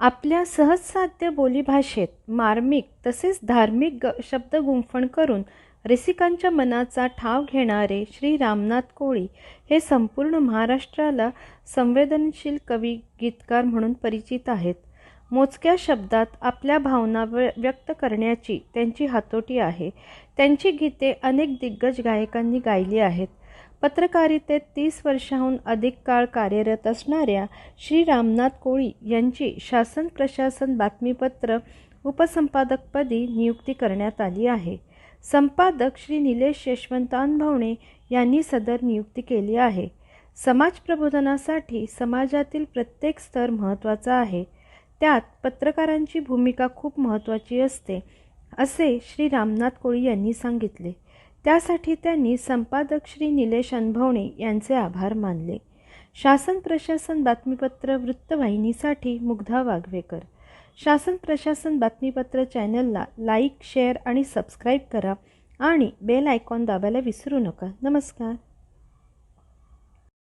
आपल्या सहजसाध्य बोलीभाषेत मार्मिक तसेच धार्मिक ग शब्द गुंफण करून रसिकांच्या मनाचा ठाव घेणारे श्री रामनाथ कोळी हे संपूर्ण महाराष्ट्राला संवेदनशील कवी गीतकार म्हणून परिचित आहेत. मोजक्या शब्दात आपल्या भावना व्य व्यक्त करण्याची त्यांची हातोटी आहे. त्यांची गीते अनेक दिग्गज गायकांनी गायली आहेत. पत्रकारितेत तीस वर्षाहून अधिक काळ कार्यरत असणाऱ्या श्री रामनाथ कोळी यांची शासन प्रशासन बातमीपत्र उपसंपादकपदी नियुक्ती करण्यात आली आहे. संपादक श्री निलेश यशवंत अनभवणे यांनी सदर नियुक्ती केली आहे. समाज प्रबोधनासाठी समाजातील प्रत्येक स्तर महत्त्वाचा आहे. त्यात पत्रकारांची भूमिका खूप महत्त्वाची असते असे श्री रामनाथ कोळी यांनी सांगितले. त्यासाठी त्यांनी संपादक श्री निलेश अनभवणे यांचे आभार मानले. शासन प्रशासन बातमीपत्र वृत्तवाहिनीसाठी मुग्धा वाघवेकर. शासन प्रशासन बातमीपत्र चॅनलला लाईक शेअर आणि सबस्क्राईब करा आणि बेल आयकॉन दाबायला विसरू नका. नमस्कार.